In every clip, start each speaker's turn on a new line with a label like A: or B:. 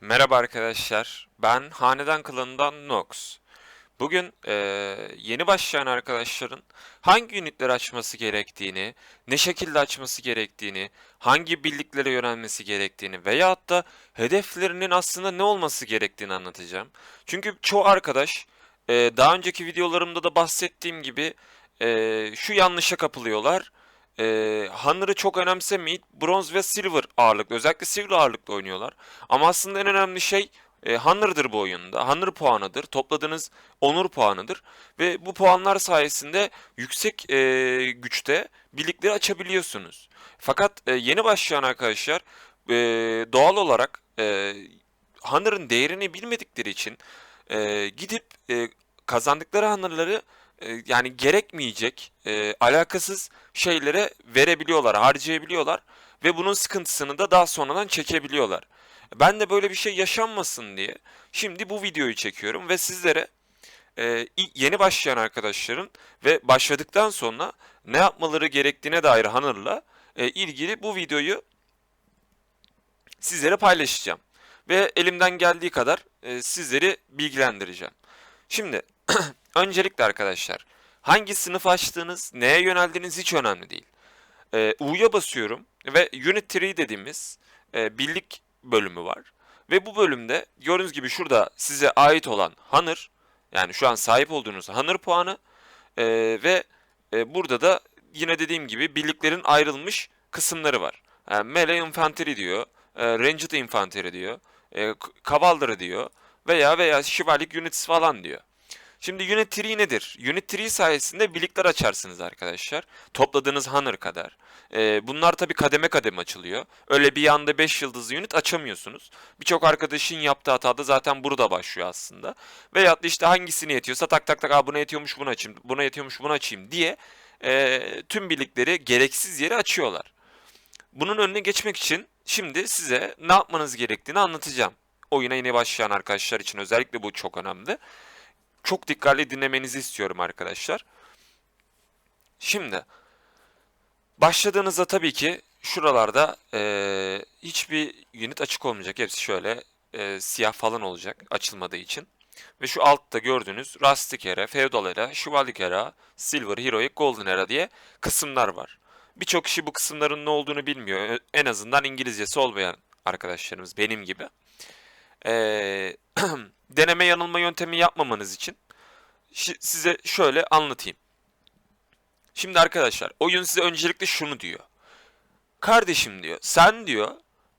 A: Merhaba arkadaşlar, ben Hanedan Klanı'ndan Nox. Bugün eee, yeni başlayan arkadaşların hangi ünitleri açması gerektiğini, ne şekilde açması gerektiğini, hangi birliklere yönelmesi gerektiğini veyahut da hedeflerinin aslında ne olması gerektiğini anlatacağım. Çünkü çoğu arkadaş eee, daha önceki videolarımda da bahsettiğim gibi eee, şu yanlışa kapılıyorlar. Eee Hunter'ı çok önemsemeyip bronz ve silver ağırlıklı, özellikle silver ağırlıklı oynuyorlar. Ama aslında en önemli şey e, Hunter'dır bu oyunda. Hunter puanıdır. Topladığınız onur puanıdır. Ve bu puanlar sayesinde yüksek e, güçte birlikleri açabiliyorsunuz. Fakat e, yeni başlayan arkadaşlar e, doğal olarak e, Hunter'ın değerini bilmedikleri için e, gidip e, kazandıkları Hunter'ları e, yani gerekmeyecek, e, alakasız şeylere verebiliyorlar, harcayabiliyorlar ve bunun sıkıntısını da daha sonradan çekebiliyorlar. Ben de böyle bir şey yaşanmasın diye şimdi bu videoyu çekiyorum ve sizlere e, yeni başlayan arkadaşların ve başladıktan sonra ne yapmaları gerektiğine dair Hunter'la e, ilgili bu videoyu sizlere paylaşacağım. Ve elimden geldiği kadar e, sizleri bilgilendireceğim. Şimdi öncelikle arkadaşlar hangi sınıf açtığınız, neye yöneldiğiniz hiç önemli değil. E, U'ya basıyorum ve Unit 3 dediğimiz e, birlik bölümü var. Ve bu bölümde gördüğünüz gibi şurada size ait olan Hunter yani şu an sahip olduğunuz Hunter puanı e, ve e, burada da yine dediğim gibi birliklerin ayrılmış kısımları var. Yani Melee Infantry diyor, e, Ranged Infantry diyor, e, Cavalry diyor veya veya şivarlık units falan diyor. Şimdi Unit 3 nedir? Unit 3 sayesinde birlikler açarsınız arkadaşlar. Topladığınız Hunter kadar. Ee, bunlar tabi kademe kademe açılıyor. Öyle bir anda 5 yıldızlı unit açamıyorsunuz. Birçok arkadaşın yaptığı hata da zaten burada başlıyor aslında. Veyahut da işte hangisini yetiyorsa tak tak tak Aa, buna yetiyormuş bunu açayım, buna yetiyormuş bunu açayım diye e, tüm birlikleri gereksiz yere açıyorlar. Bunun önüne geçmek için şimdi size ne yapmanız gerektiğini anlatacağım. Oyuna yeni başlayan arkadaşlar için özellikle bu çok önemli çok dikkatli dinlemenizi istiyorum arkadaşlar. Şimdi başladığınızda tabii ki şuralarda eee, hiçbir unit açık olmayacak. Hepsi şöyle eee, siyah falan olacak açılmadığı için. Ve şu altta gördüğünüz Rustic Era, Feudal Era, Şövalyelik Era, Silver, Heroic, Golden Era diye kısımlar var. Birçok kişi bu kısımların ne olduğunu bilmiyor. En azından İngilizcesi olmayan arkadaşlarımız benim gibi. Eee, deneme yanılma yöntemi yapmamanız için size şöyle anlatayım. Şimdi arkadaşlar oyun size öncelikle şunu diyor. Kardeşim diyor sen diyor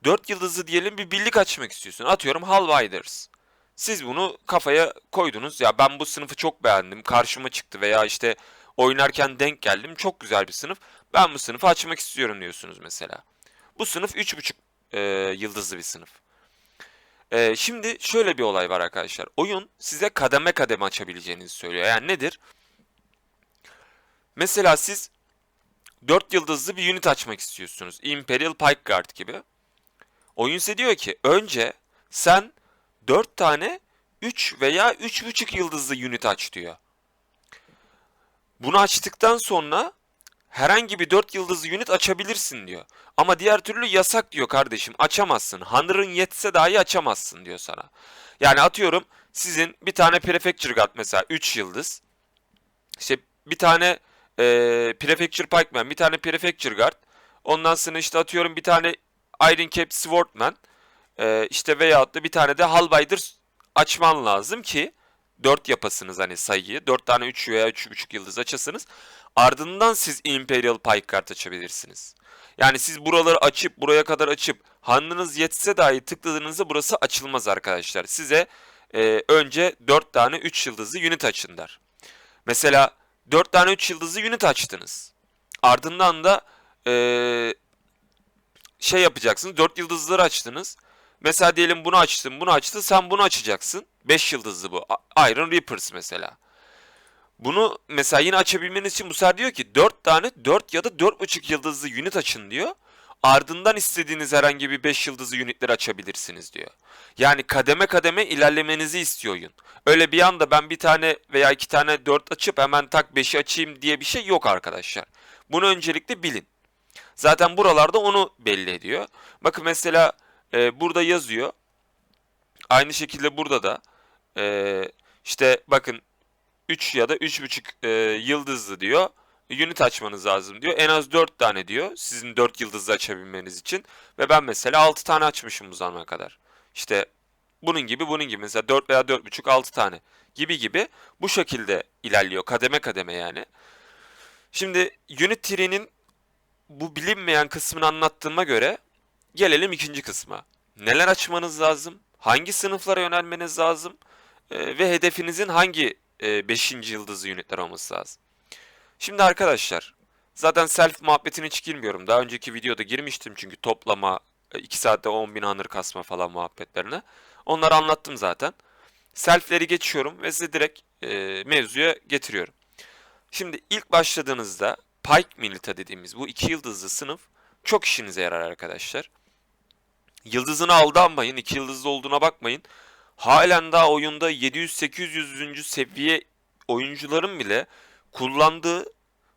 A: 4 yıldızlı diyelim bir birlik açmak istiyorsun. Atıyorum Halviders. Siz bunu kafaya koydunuz. Ya ben bu sınıfı çok beğendim. Karşıma çıktı veya işte oynarken denk geldim. Çok güzel bir sınıf. Ben bu sınıfı açmak istiyorum diyorsunuz mesela. Bu sınıf 3,5 e, yıldızlı bir sınıf. Ee, şimdi şöyle bir olay var arkadaşlar. Oyun size kademe kademe açabileceğinizi söylüyor. Yani nedir? Mesela siz 4 yıldızlı bir unit açmak istiyorsunuz. Imperial Pike Guard gibi. Oyun size diyor ki önce sen 4 tane 3 veya 3,5 yıldızlı unit aç diyor. Bunu açtıktan sonra herhangi bir 4 yıldızlı unit açabilirsin diyor. Ama diğer türlü yasak diyor kardeşim. Açamazsın. Hunter'ın yetse dahi açamazsın diyor sana. Yani atıyorum sizin bir tane Prefecture Guard mesela 3 yıldız. İşte bir tane e, Prefecture Pikeman, bir tane Prefecture Guard. Ondan sonra işte atıyorum bir tane Iron Cap Swordman. E, işte veyahut da bir tane de Halbider açman lazım ki 4 yapasınız hani sayıyı. 4 tane 3 veya 3,5 yıldız açasınız. Ardından siz Imperial Pike kart açabilirsiniz. Yani siz buraları açıp buraya kadar açıp handınız yetse dahi tıkladığınızda burası açılmaz arkadaşlar. Size e, önce 4 tane 3 yıldızlı unit açın der. Mesela 4 tane 3 yıldızlı unit açtınız. Ardından da e, şey yapacaksınız. 4 yıldızları açtınız. Mesela diyelim bunu açtın, bunu açtın. Sen bunu açacaksın. 5 yıldızlı bu. Iron Reapers mesela. Bunu mesela yine açabilmeniz için bu sefer diyor ki 4 tane 4 ya da 4.5 yıldızlı unit açın diyor. Ardından istediğiniz herhangi bir 5 yıldızlı unitleri açabilirsiniz diyor. Yani kademe kademe ilerlemenizi istiyor oyun. Öyle bir anda ben bir tane veya iki tane 4 açıp hemen tak 5'i açayım diye bir şey yok arkadaşlar. Bunu öncelikle bilin. Zaten buralarda onu belli ediyor. Bakın mesela e, burada yazıyor. Aynı şekilde burada da eee, işte bakın 3 ya da 3.5 eee, yıldızlı diyor. Unit açmanız lazım diyor. En az 4 tane diyor. Sizin 4 yıldızlı açabilmeniz için. Ve ben mesela 6 tane açmışım bu zamana kadar. İşte bunun gibi bunun gibi mesela 4 veya 4.5 6 tane gibi gibi bu şekilde ilerliyor kademe kademe yani. Şimdi Unit tree'nin bu bilinmeyen kısmını anlattığıma göre gelelim ikinci kısma. Neler açmanız lazım? Hangi sınıflara yönelmeniz lazım? Ee, ve hedefinizin hangi 5. yıldızlı unitler olması lazım? Şimdi arkadaşlar zaten self muhabbetine hiç girmiyorum. Daha önceki videoda girmiştim çünkü toplama 2 saatte 10.000 honor kasma falan muhabbetlerine. Onları anlattım zaten. Self'leri geçiyorum ve size direkt e, mevzuya getiriyorum. Şimdi ilk başladığınızda Pike Milita dediğimiz bu iki yıldızlı sınıf çok işinize yarar arkadaşlar. Yıldızını aldanmayın, iki yıldızlı olduğuna bakmayın. Halen daha oyunda 700-800. seviye oyuncuların bile kullandığı,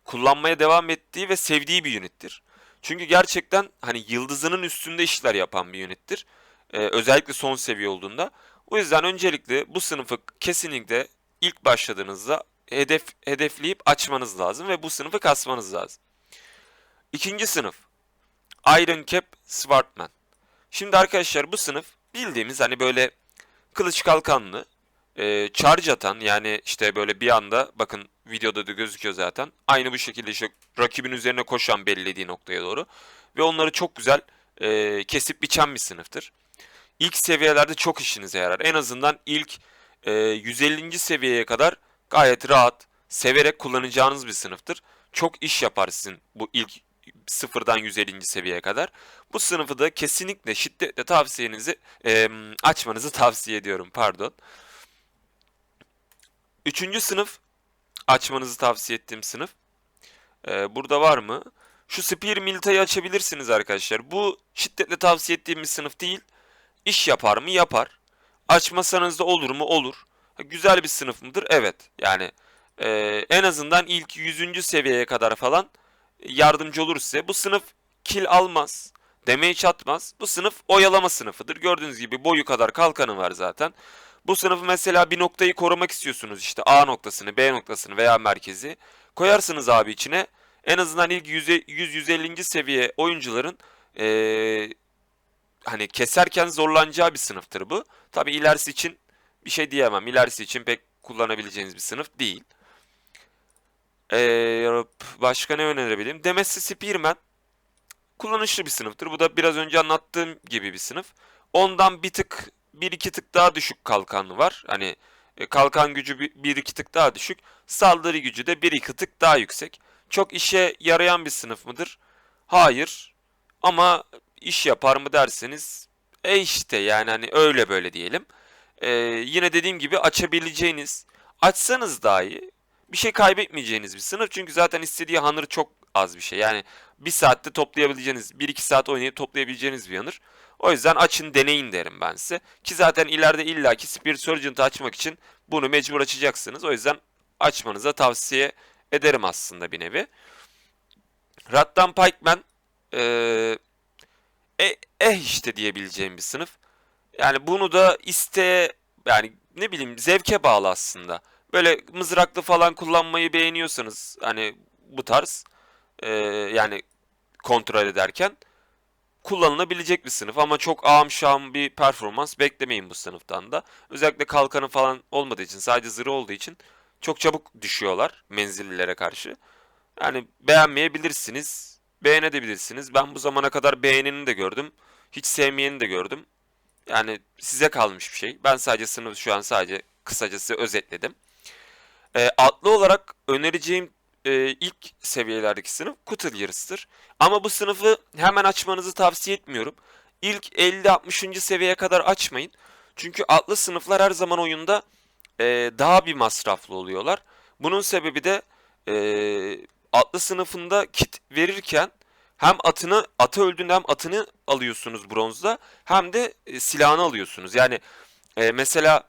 A: kullanmaya devam ettiği ve sevdiği bir unittir. Çünkü gerçekten hani yıldızının üstünde işler yapan bir unittir. Ee, özellikle son seviye olduğunda. O yüzden öncelikle bu sınıfı kesinlikle ilk başladığınızda hedef hedefleyip açmanız lazım ve bu sınıfı kasmanız lazım. İkinci sınıf Iron Cap Swartman. Şimdi arkadaşlar bu sınıf bildiğimiz hani böyle kılıç kalkanlı, e, charge atan yani işte böyle bir anda bakın videoda da gözüküyor zaten. Aynı bu şekilde işte rakibin üzerine koşan bellediği noktaya doğru. Ve onları çok güzel e, kesip biçen bir sınıftır. İlk seviyelerde çok işinize yarar. En azından ilk e, 150. seviyeye kadar gayet rahat, severek kullanacağınız bir sınıftır. Çok iş yapar sizin bu ilk sıfırdan 150. seviyeye kadar. Bu sınıfı da kesinlikle şiddetle tavsiyenizi e, açmanızı tavsiye ediyorum. Pardon. Üçüncü sınıf açmanızı tavsiye ettiğim sınıf. E, burada var mı? Şu Spear Milita'yı açabilirsiniz arkadaşlar. Bu şiddetle tavsiye ettiğim bir sınıf değil. İş yapar mı? Yapar. Açmasanız da olur mu? Olur. Güzel bir sınıf mıdır? Evet. Yani e, en azından ilk 100. seviyeye kadar falan yardımcı olur size. Bu sınıf kill almaz. Damage atmaz. Bu sınıf oyalama sınıfıdır. Gördüğünüz gibi boyu kadar kalkanı var zaten. Bu sınıfı mesela bir noktayı korumak istiyorsunuz işte A noktasını, B noktasını veya merkezi. Koyarsınız abi içine. En azından ilk 100-150. seviye oyuncuların ee, hani keserken zorlanacağı bir sınıftır bu. Tabi ilerisi için bir şey diyemem. İlerisi için pek kullanabileceğiniz bir sınıf değil. Ee, başka ne önerebilirim? Demesi Spearman kullanışlı bir sınıftır. Bu da biraz önce anlattığım gibi bir sınıf. Ondan bir tık, bir iki tık daha düşük kalkanı var. Hani e, kalkan gücü bir iki tık daha düşük. Saldırı gücü de bir iki tık daha yüksek. Çok işe yarayan bir sınıf mıdır? Hayır. Ama iş yapar mı derseniz e işte yani hani öyle böyle diyelim. Ee, yine dediğim gibi açabileceğiniz, açsanız dahi bir şey kaybetmeyeceğiniz bir sınıf. Çünkü zaten istediği hanır çok az bir şey. Yani bir saatte toplayabileceğiniz, 1-2 saat oynayıp toplayabileceğiniz bir hanır. O yüzden açın deneyin derim ben size. Ki zaten ileride illaki Spirit Surgeon'ı açmak için bunu mecbur açacaksınız. O yüzden açmanıza tavsiye ederim aslında bir nevi. Rattan Pikeman ee, eh işte diyebileceğim bir sınıf. Yani bunu da iste yani ne bileyim zevke bağlı aslında. Böyle mızraklı falan kullanmayı beğeniyorsanız hani bu tarz e, yani kontrol ederken kullanılabilecek bir sınıf ama çok ağam bir performans beklemeyin bu sınıftan da. Özellikle kalkanı falan olmadığı için sadece zırhı olduğu için çok çabuk düşüyorlar menzillilere karşı. Yani beğenmeyebilirsiniz, beğenebilirsiniz. Ben bu zamana kadar beğeneni de gördüm, hiç sevmeyeni de gördüm. Yani size kalmış bir şey. Ben sadece sınıf şu an sadece kısacası özetledim. E, atlı olarak önereceğim e, ilk seviyelerdeki sınıf Cutler's'tır. Ama bu sınıfı hemen açmanızı tavsiye etmiyorum. İlk 50-60. seviyeye kadar açmayın. Çünkü atlı sınıflar her zaman oyunda e, daha bir masraflı oluyorlar. Bunun sebebi de e, atlı sınıfında kit verirken hem atını atı öldüğünde hem atını alıyorsunuz bronzda hem de e, silahını alıyorsunuz. Yani e, mesela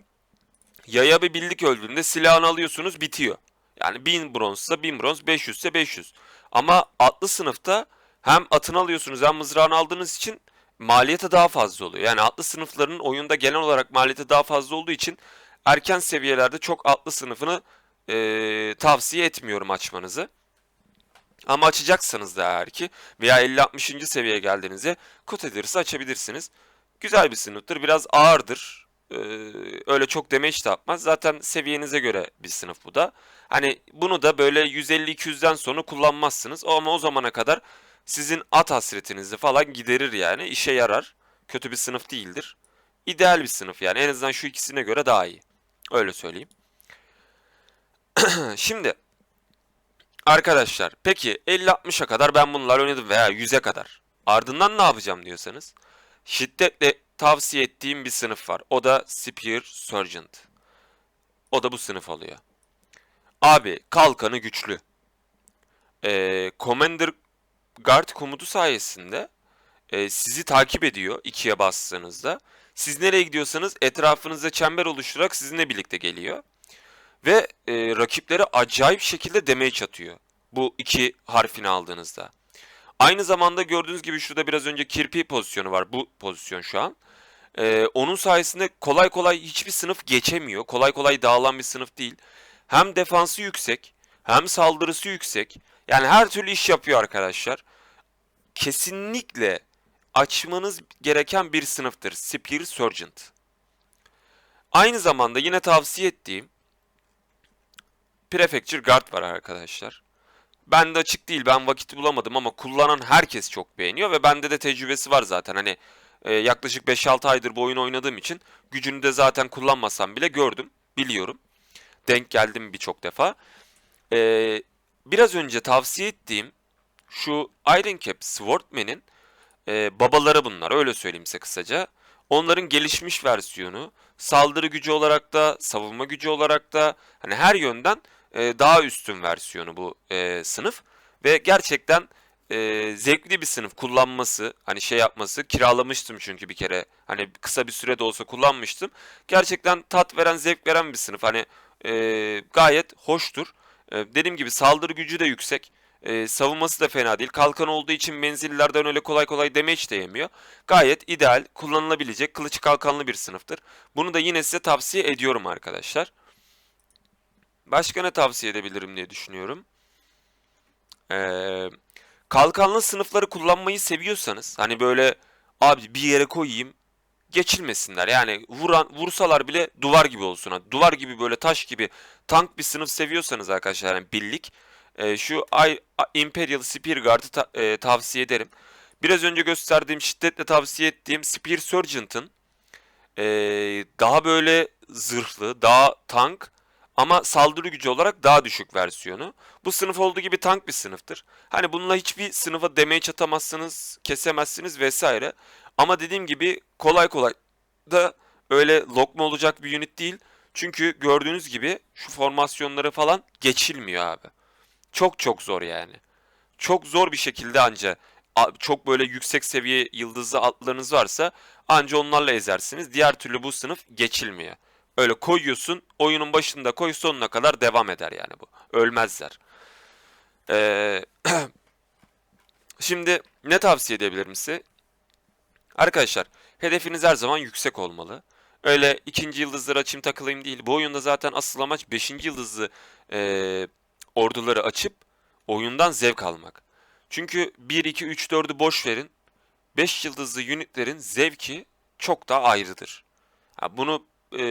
A: Yaya bir birlik öldüğünde silahını alıyorsunuz bitiyor. Yani 1000 bronzsa 1000 bronz, 500 ise 500. Ama atlı sınıfta hem atını alıyorsunuz hem mızrağını aldığınız için maliyeti daha fazla oluyor. Yani atlı sınıflarının oyunda genel olarak maliyeti daha fazla olduğu için erken seviyelerde çok atlı sınıfını e, tavsiye etmiyorum açmanızı. Ama açacaksanız da eğer ki veya 50-60. seviyeye geldiğinizde Cotedir'si açabilirsiniz. Güzel bir sınıftır. Biraz ağırdır. Ee, öyle çok damage de atmaz. Zaten seviyenize göre bir sınıf bu da. Hani bunu da böyle 150-200'den sonra kullanmazsınız. Ama o zamana kadar sizin at hasretinizi falan giderir yani. işe yarar. Kötü bir sınıf değildir. İdeal bir sınıf yani. En azından şu ikisine göre daha iyi. Öyle söyleyeyim. Şimdi arkadaşlar peki 50-60'a kadar ben bunlar oynadım veya 100'e kadar. Ardından ne yapacağım diyorsanız şiddetle tavsiye ettiğim bir sınıf var. O da Spear Sergeant. O da bu sınıf oluyor. Abi kalkanı güçlü. Ee, Commander Guard komutu sayesinde e, sizi takip ediyor ikiye bastığınızda. Siz nereye gidiyorsanız etrafınızda çember oluşturarak sizinle birlikte geliyor. Ve e, rakiplere acayip şekilde damage atıyor. Bu iki harfini aldığınızda. Aynı zamanda gördüğünüz gibi şurada biraz önce kirpi pozisyonu var. Bu pozisyon şu an. Ee, onun sayesinde kolay kolay hiçbir sınıf geçemiyor. Kolay kolay dağılan bir sınıf değil. Hem defansı yüksek, hem saldırısı yüksek. Yani her türlü iş yapıyor arkadaşlar. Kesinlikle açmanız gereken bir sınıftır. Spear Sergeant. Aynı zamanda yine tavsiye ettiğim Prefecture Guard var arkadaşlar. Ben de açık değil ben vakit bulamadım ama kullanan herkes çok beğeniyor ve bende de tecrübesi var zaten. Hani e, yaklaşık 5-6 aydır bu oyunu oynadığım için gücünü de zaten kullanmasam bile gördüm, biliyorum. Denk geldim birçok defa. E, biraz önce tavsiye ettiğim şu Iron Cap Swordman'in e, babaları bunlar öyle söyleyeyim size kısaca. Onların gelişmiş versiyonu saldırı gücü olarak da savunma gücü olarak da hani her yönden e, daha üstün versiyonu bu e, sınıf. Ve gerçekten e, zevkli bir sınıf. Kullanması hani şey yapması. Kiralamıştım çünkü bir kere. Hani kısa bir sürede olsa kullanmıştım. Gerçekten tat veren zevk veren bir sınıf. Hani e, gayet hoştur. E, dediğim gibi saldırı gücü de yüksek. E, savunması da fena değil. Kalkan olduğu için menzillerden öyle kolay kolay damage de yemiyor. Gayet ideal kullanılabilecek kılıç kalkanlı bir sınıftır. Bunu da yine size tavsiye ediyorum arkadaşlar Başka ne tavsiye edebilirim diye düşünüyorum. Ee, kalkanlı sınıfları kullanmayı seviyorsanız hani böyle abi bir yere koyayım geçilmesinler. Yani vuran vursalar bile duvar gibi olsun. duvar gibi böyle taş gibi tank bir sınıf seviyorsanız arkadaşlar yani birlik e, şu I, Imperial Spear Guard'ı ta, e, tavsiye ederim. Biraz önce gösterdiğim şiddetle tavsiye ettiğim Spear Sergeant'ın e, daha böyle zırhlı, daha tank ama saldırı gücü olarak daha düşük versiyonu. Bu sınıf olduğu gibi tank bir sınıftır. Hani bununla hiçbir sınıfa damage atamazsınız, kesemezsiniz vesaire. Ama dediğim gibi kolay kolay da öyle lokma olacak bir unit değil. Çünkü gördüğünüz gibi şu formasyonları falan geçilmiyor abi. Çok çok zor yani. Çok zor bir şekilde anca çok böyle yüksek seviye yıldızlı atlarınız varsa anca onlarla ezersiniz. Diğer türlü bu sınıf geçilmiyor. Öyle koyuyorsun oyunun başında koy sonuna kadar devam eder yani bu. Ölmezler. Ee, şimdi ne tavsiye edebilirim size? Arkadaşlar hedefiniz her zaman yüksek olmalı. Öyle ikinci yıldızları açayım takılayım değil. Bu oyunda zaten asıl amaç beşinci yıldızlı e, orduları açıp oyundan zevk almak. Çünkü 1, 2, 3, 4'ü boş verin. 5 yıldızlı unitlerin zevki çok daha ayrıdır. Ha, bunu e,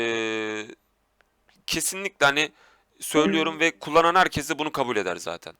A: kesinlikle hani söylüyorum ve kullanan herkes de bunu kabul eder zaten.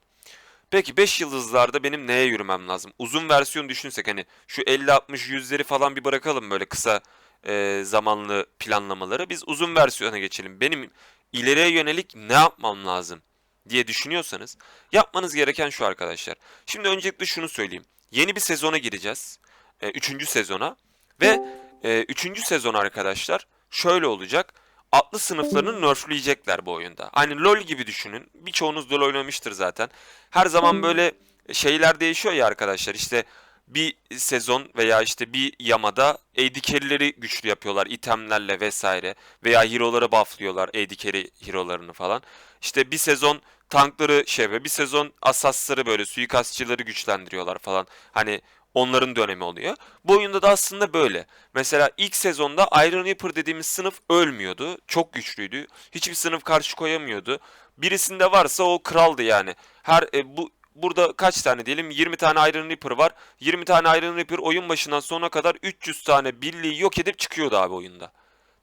A: Peki 5 yıldızlarda benim neye yürümem lazım? Uzun versiyon düşünsek hani şu 50-60 yüzleri falan bir bırakalım böyle kısa e, zamanlı planlamaları. Biz uzun versiyona geçelim. Benim ileriye yönelik ne yapmam lazım diye düşünüyorsanız yapmanız gereken şu arkadaşlar. Şimdi öncelikle şunu söyleyeyim. Yeni bir sezona gireceğiz. E, üçüncü sezona. Ve e, üçüncü sezon arkadaşlar şöyle olacak. Atlı sınıflarını nerfleyecekler bu oyunda. Aynı LoL gibi düşünün. Birçoğunuz LoL oynamıştır zaten. Her zaman böyle şeyler değişiyor ya arkadaşlar. İşte bir sezon veya işte bir yamada AD carry'leri güçlü yapıyorlar itemlerle vesaire veya hero'ları bufflıyorlar AD carry hero'larını falan. İşte bir sezon tankları şey ve bir sezon asasları böyle suikastçıları güçlendiriyorlar falan. Hani Onların dönemi oluyor. Bu oyunda da aslında böyle. Mesela ilk sezonda Iron Reaper dediğimiz sınıf ölmüyordu. Çok güçlüydü. Hiçbir sınıf karşı koyamıyordu. Birisinde varsa o kraldı yani. Her e, bu burada kaç tane diyelim 20 tane Iron Reaper var. 20 tane Iron Reaper oyun başından sonuna kadar 300 tane birliği yok edip çıkıyordu abi oyunda.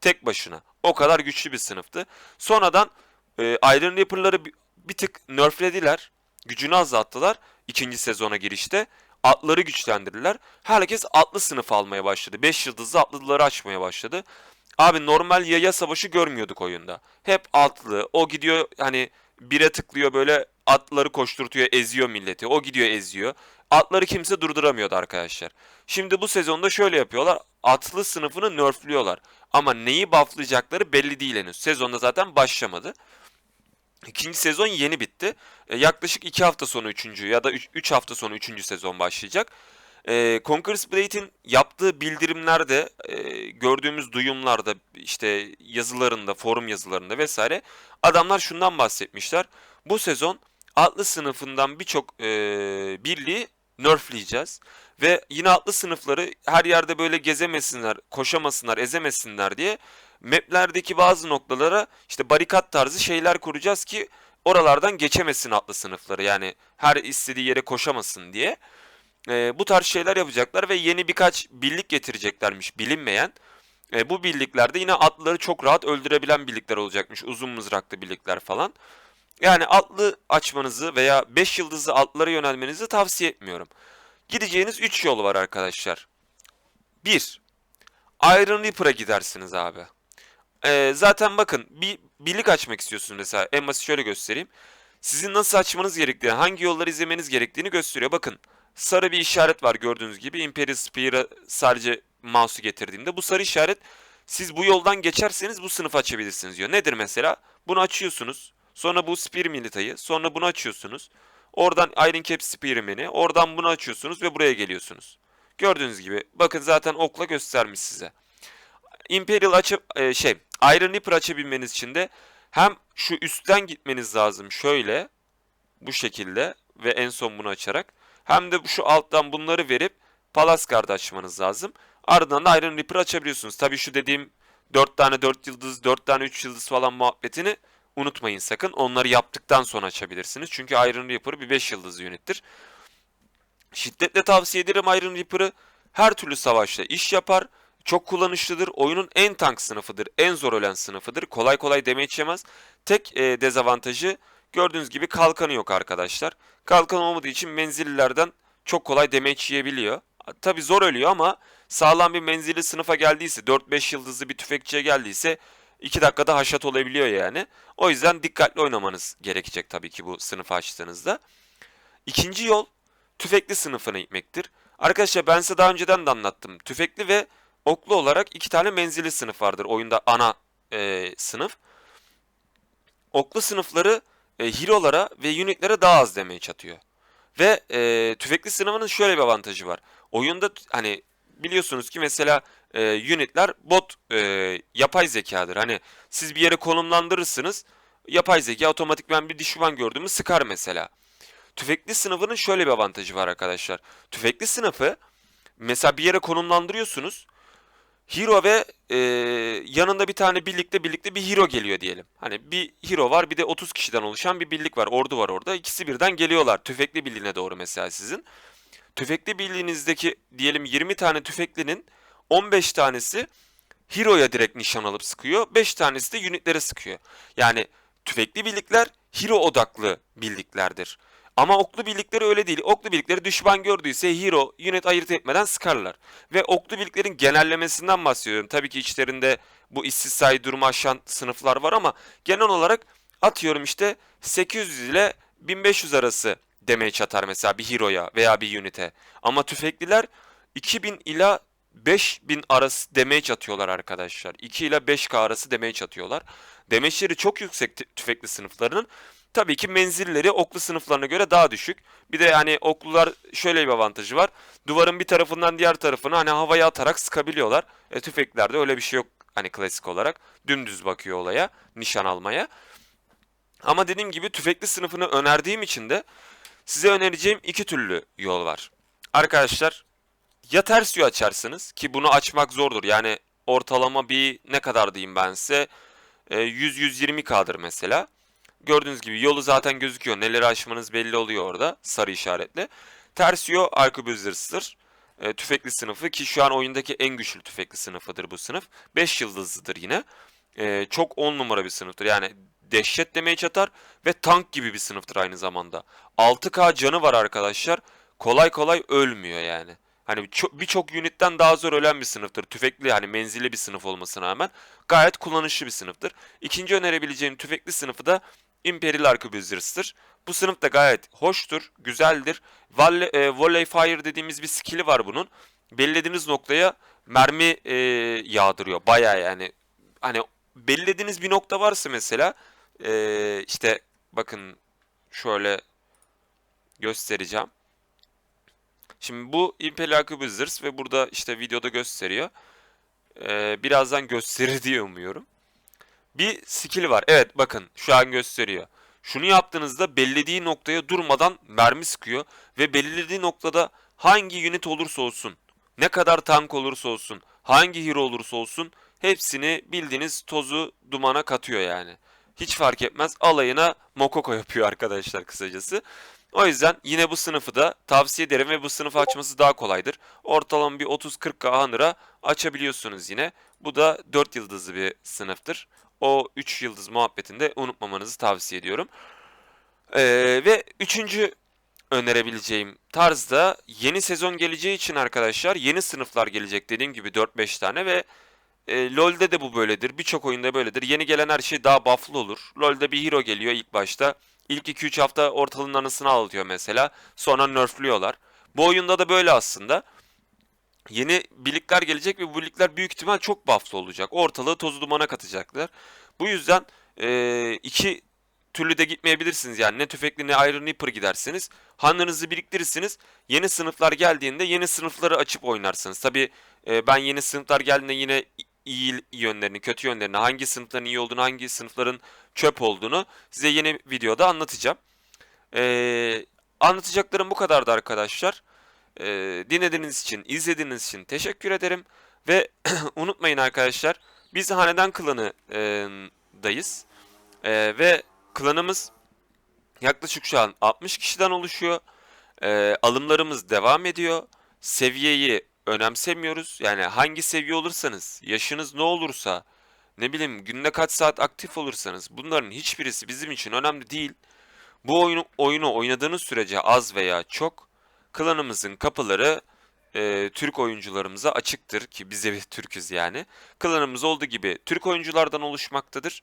A: Tek başına. O kadar güçlü bir sınıftı. Sonradan e, Iron Reaper'ları bir, tık nerflediler. Gücünü azalttılar ikinci sezona girişte. Atları güçlendirdiler. Herkes atlı sınıf almaya başladı. 5 yıldızlı atlıları açmaya başladı. Abi normal yaya savaşı görmüyorduk oyunda. Hep atlı. O gidiyor hani bire tıklıyor böyle atları koşturtuyor, eziyor milleti. O gidiyor eziyor. Atları kimse durduramıyordu arkadaşlar. Şimdi bu sezonda şöyle yapıyorlar. Atlı sınıfını nerfliyorlar. Ama neyi bufflayacakları belli değil henüz. Sezonda zaten başlamadı. İkinci sezon yeni bitti. E, yaklaşık 2 hafta sonra 3. ya da 3 hafta sonra 3. sezon başlayacak. E, Conqueror's Blade'in yaptığı bildirimlerde, e, gördüğümüz duyumlarda, işte yazılarında, forum yazılarında vesaire adamlar şundan bahsetmişler. Bu sezon atlı sınıfından birçok e, birliği nerfleyeceğiz. Ve yine atlı sınıfları her yerde böyle gezemesinler, koşamasınlar, ezemesinler diye maplerdeki bazı noktalara işte barikat tarzı şeyler kuracağız ki oralardan geçemesin atlı sınıfları. Yani her istediği yere koşamasın diye. Ee, bu tarz şeyler yapacaklar ve yeni birkaç birlik getireceklermiş bilinmeyen. Ee, bu birliklerde yine atlıları çok rahat öldürebilen birlikler olacakmış. Uzun mızraklı birlikler falan. Yani atlı açmanızı veya 5 yıldızlı atlılara yönelmenizi tavsiye etmiyorum. Gideceğiniz 3 yol var arkadaşlar. 1. Iron Reaper'a gidersiniz abi. Ee, zaten bakın bir birlik açmak istiyorsunuz mesela. En basit şöyle göstereyim. Sizin nasıl açmanız gerektiğini, hangi yolları izlemeniz gerektiğini gösteriyor. Bakın sarı bir işaret var gördüğünüz gibi. Imperial Spear'a sadece mouse'u getirdiğimde bu sarı işaret siz bu yoldan geçerseniz bu sınıfı açabilirsiniz diyor. Nedir mesela? Bunu açıyorsunuz. Sonra bu Spear Milita'yı. Sonra bunu açıyorsunuz. Oradan Iron Cap Spearman'i. Oradan bunu açıyorsunuz ve buraya geliyorsunuz. Gördüğünüz gibi. Bakın zaten okla göstermiş size. Imperial açıp e, şey Iron Reaper açabilmeniz için de hem şu üstten gitmeniz lazım şöyle bu şekilde ve en son bunu açarak hem de şu alttan bunları verip Palace Guard açmanız lazım. Ardından da Iron Reaper açabiliyorsunuz. Tabii şu dediğim 4 tane 4 yıldız, 4 tane 3 yıldız falan muhabbetini unutmayın sakın. Onları yaptıktan sonra açabilirsiniz. Çünkü Iron Reaper bir 5 yıldız unittir. Şiddetle tavsiye ederim Iron Reaper'ı. Her türlü savaşta iş yapar. Çok kullanışlıdır. Oyunun en tank sınıfıdır. En zor ölen sınıfıdır. Kolay kolay damage yemez. Tek e, dezavantajı gördüğünüz gibi kalkanı yok arkadaşlar. Kalkan olmadığı için menzillilerden çok kolay damage yiyebiliyor. Tabi zor ölüyor ama sağlam bir menzilli sınıfa geldiyse 4-5 yıldızlı bir tüfekçiye geldiyse 2 dakikada haşat olabiliyor yani. O yüzden dikkatli oynamanız gerekecek tabii ki bu sınıfı açtığınızda. İkinci yol tüfekli sınıfına gitmektir. Arkadaşlar ben size daha önceden de anlattım. Tüfekli ve oklu olarak iki tane menzilli sınıf vardır. Oyunda ana e, sınıf. Oklu sınıfları e, hero'lara ve unitlere daha az damage atıyor. Ve e, tüfekli sınıfının şöyle bir avantajı var. Oyunda hani biliyorsunuz ki mesela e, unitler bot e, yapay zekadır. Hani siz bir yere konumlandırırsınız. Yapay zeka otomatikman bir düşman gördüğümü sıkar mesela. Tüfekli sınıfının şöyle bir avantajı var arkadaşlar. Tüfekli sınıfı mesela bir yere konumlandırıyorsunuz. Hero ve e, yanında bir tane birlikte birlikte bir hero geliyor diyelim. Hani bir hero var bir de 30 kişiden oluşan bir birlik var. Ordu var orada. İkisi birden geliyorlar. Tüfekli birliğine doğru mesela sizin. Tüfekli birliğinizdeki diyelim 20 tane tüfeklinin 15 tanesi Hero'ya direkt nişan alıp sıkıyor. 5 tanesi de unitlere sıkıyor. Yani tüfekli birlikler hero odaklı birliklerdir. Ama oklu birlikleri öyle değil. Oklu birlikleri düşman gördüyse hero, unit ayırt etmeden sıkarlar. Ve oklu birliklerin genellemesinden bahsediyorum. Tabii ki içlerinde bu istisnai durumu aşan sınıflar var ama genel olarak atıyorum işte 800 ile 1500 arası damage atar mesela bir hero'ya veya bir unit'e. Ama tüfekliler 2000 ila 5000 arası damage atıyorlar arkadaşlar. 2 ile 5k arası damage atıyorlar. Damage'leri çok yüksek tüfekli sınıflarının. Tabii ki menzilleri oklu sınıflarına göre daha düşük. Bir de yani oklular şöyle bir avantajı var. Duvarın bir tarafından diğer tarafına hani havaya atarak sıkabiliyorlar. E, tüfeklerde öyle bir şey yok hani klasik olarak. Dümdüz bakıyor olaya, nişan almaya. Ama dediğim gibi tüfekli sınıfını önerdiğim için de size önereceğim iki türlü yol var. Arkadaşlar ya ters yol açarsınız ki bunu açmak zordur. Yani ortalama bir ne kadar diyeyim ben size e, 100-120K'dır mesela. Gördüğünüz gibi yolu zaten gözüküyor. Neleri aşmanız belli oluyor orada sarı işaretle. Ters yol Arquebusers'tır. E, tüfekli sınıfı ki şu an oyundaki en güçlü tüfekli sınıfıdır bu sınıf. 5 yıldızlıdır yine. E, çok 10 numara bir sınıftır. Yani dehşet demeye çatar ve tank gibi bir sınıftır aynı zamanda. 6K canı var arkadaşlar. Kolay kolay ölmüyor yani. Hani çok- birçok unitten daha zor ölen bir sınıftır. Tüfekli hani menzilli bir sınıf olmasına rağmen gayet kullanışlı bir sınıftır. İkinci önerebileceğim tüfekli sınıfı da Imperial Arquebusers'tır. Bu sınıf da gayet hoştur, güzeldir. Volley, e, volley fire dediğimiz bir skill'i var bunun. Belirlediğiniz noktaya mermi e, yağdırıyor. Bayağı yani hani belirlediğiniz bir nokta varsa mesela e, işte bakın şöyle göstereceğim. Şimdi bu Imperial Arquebusers ve burada işte videoda gösteriyor. Ee, birazdan gösterir diye umuyorum. Bir skill var. Evet bakın şu an gösteriyor. Şunu yaptığınızda belirlediği noktaya durmadan mermi sıkıyor ve belirlediği noktada hangi unit olursa olsun, ne kadar tank olursa olsun, hangi hero olursa olsun hepsini bildiğiniz tozu dumana katıyor yani. Hiç fark etmez alayına mokoko yapıyor arkadaşlar kısacası. O yüzden yine bu sınıfı da tavsiye ederim ve bu sınıfı açması daha kolaydır. Ortalama bir 30-40k Hunter'a açabiliyorsunuz yine. Bu da 4 yıldızlı bir sınıftır. O 3 yıldız muhabbetinde unutmamanızı tavsiye ediyorum. Ee, ve üçüncü önerebileceğim tarzda yeni sezon geleceği için arkadaşlar yeni sınıflar gelecek dediğim gibi 4-5 tane ve e, LoL'de de bu böyledir. Birçok oyunda böyledir. Yeni gelen her şey daha buff'lı olur. LoL'de bir hero geliyor ilk başta. İlk 2-3 hafta ortalığın anısını ağlatıyor mesela. Sonra nerfliyorlar. Bu oyunda da böyle aslında. Yeni birlikler gelecek ve bu birlikler büyük ihtimal çok buff'lı olacak. Ortalığı tozu dumana katacaklar. Bu yüzden e, iki türlü de gitmeyebilirsiniz. Yani ne tüfekli ne Iron Reaper gidersiniz. Hanlarınızı biriktirirsiniz. Yeni sınıflar geldiğinde yeni sınıfları açıp oynarsınız. Tabi ben yeni sınıflar geldiğinde yine iyi yönlerini, kötü yönlerini, hangi sınıfların iyi olduğunu, hangi sınıfların çöp olduğunu size yeni videoda anlatacağım. Ee, anlatacaklarım bu kadardı arkadaşlar. Ee, dinlediğiniz için, izlediğiniz için teşekkür ederim. Ve unutmayın arkadaşlar, biz Hanedan Klanı e. Ee, ve klanımız yaklaşık şu an 60 kişiden oluşuyor. Ee, alımlarımız devam ediyor. Seviyeyi önemsemiyoruz. Yani hangi seviye olursanız, yaşınız ne olursa, ne bileyim günde kaç saat aktif olursanız bunların hiçbirisi bizim için önemli değil. Bu oyunu, oyunu oynadığınız sürece az veya çok klanımızın kapıları e, Türk oyuncularımıza açıktır ki biz de bir Türk'üz yani. Klanımız olduğu gibi Türk oyunculardan oluşmaktadır.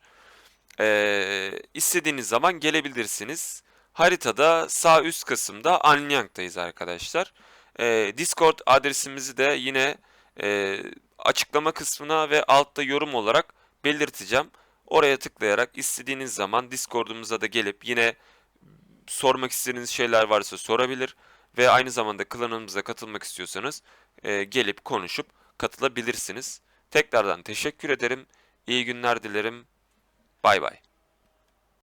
A: E, istediğiniz zaman gelebilirsiniz. Haritada sağ üst kısımda Anyang'dayız arkadaşlar. E, Discord adresimizi de yine e, açıklama kısmına ve altta yorum olarak belirteceğim. Oraya tıklayarak istediğiniz zaman Discord'umuza da gelip yine sormak istediğiniz şeyler varsa sorabilir ve aynı zamanda klanımıza katılmak istiyorsanız e, gelip konuşup katılabilirsiniz. Tekrardan teşekkür ederim. İyi günler dilerim. Bay bay.